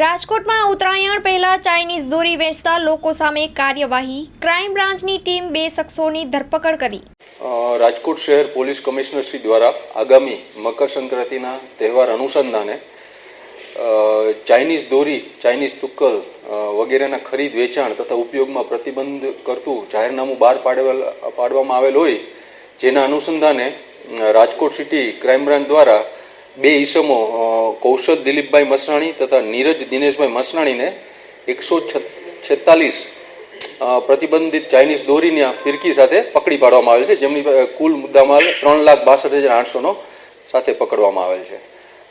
રાજકોટમાં ઉત્તરાયણ પહેલા ચાઇનીઝ દોરી વેચતા લોકો સામે કાર્યવાહી. ક્રાઇમ બ્રાન્ચની ટીમ બે શખ્સોની ધરપકડ કરી. રાજકોટ શહેર પોલીસ કમિશનરશ્રી દ્વારા આગામી મકર સંક્રાંતિના તહેવાર અનુસંધાને ચાઇનીઝ દોરી, ચાઇનીઝ તુક્કલ વગેરેના ખરીદ, વેચાણ તથા ઉપયોગમાં પ્રતિબંધ કરતું જાહેરનામું બહાર પાડવામાં આવેલ હોય, જેના અનુસંધાને રાજકોટ સિટી ક્રાઇમ બ્રાન્ચ દ્વારા બે ઈસમો કૌશલ દિલીપભાઈ મસરાણી તથા નીરજ દિનેશભાઈ મસરાણીને એકસો છેતાલીસ પ્રતિબંધિત ચાઇનીઝ દોરીની ફિરકી સાથે પકડી પાડવામાં આવેલ છે. જેમની કુલ મુદ્દામાલ ત્રણ લાખ બાસઠ હજાર આઠસોનો સાથે પકડવામાં આવેલ છે.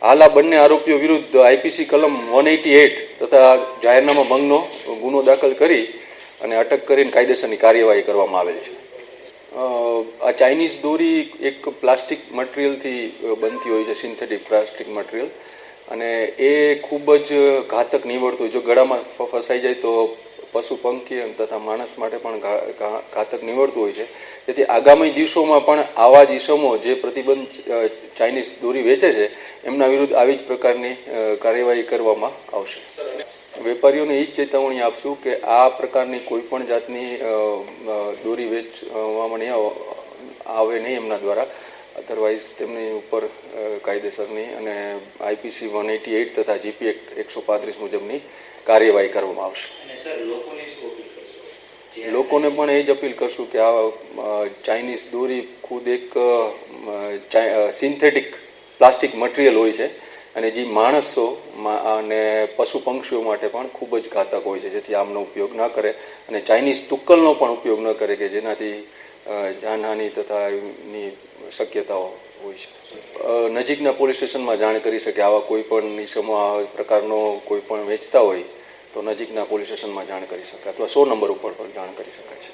હાલ આ બંને આરોપીઓ વિરુદ્ધ આઈપીસી કલમ વન એટી એટ તથા જાહેરનામા ભંગનો ગુનો દાખલ કરી અને અટક કરીને કાયદેસરની કાર્યવાહી કરવામાં આવેલ છે. આ ચાઇનીઝ દોરી એક પ્લાસ્ટિક મટીરિયલથી બનતી હોય છે, સિન્થેટિક પ્લાસ્ટિક મટીરિયલ. અને એ ખૂબ જ ઘાતક નીવડતું હોય. જો ગળામાં ફસાઈ જાય તો પશુ પંખી તથા માણસ માટે પણ ઘાતક નીવડતું હોય છે. તેથી આગામી દિવસોમાં પણ આવા જ ઈસમો જે પ્રતિબંધ ચાઇનીઝ દોરી વેચે છે, એમના વિરુદ્ધ આવી જ પ્રકારની કાર્યવાહી કરવામાં આવશે. વેપારીઓને એ જ ચેતવણી આપશું કે આ પ્રકારની કોઈ પણ જાતની દોરી વેચવામાં નહીં આવે નહીં એમના દ્વારા. અધરવાઇઝ તેમની ઉપર કાયદેસરની અને આઈપીસી વન એટી એઇટ તથા જીપી એક્ટ એકસો પાંત્રીસ મુજબની કાર્યવાહી કરવામાં આવશે. લોકોને પણ એ જ અપીલ કરશું કે આ ચાઇનીઝ દોરી ખુદ એક સિન્થેટિક પ્લાસ્ટિક મટીરિયલ હોય છે. અને જે માણસો અને પશુ પંક્ષીઓ માટે પણ ખૂબ જ ઘાતક હોય છે, જેથી આમનો ઉપયોગ ન કરે અને ચાઇનીઝ તુક્કલનો પણ ઉપયોગ ન કરે કે જેનાથી જાનહાનિ તથા એની શક્યતાઓ હોય છે. નજીકના પોલીસ સ્ટેશનમાં જાણ કરી શકે આવા કોઈ પણ નિશમો આ પ્રકારનો કોઈ પણ વેચતા હોય તો નજીકના પોલીસ સ્ટેશનમાં જાણ કરી શકાય અથવા સો નંબર ઉપર પણ જાણ કરી શકાય છે.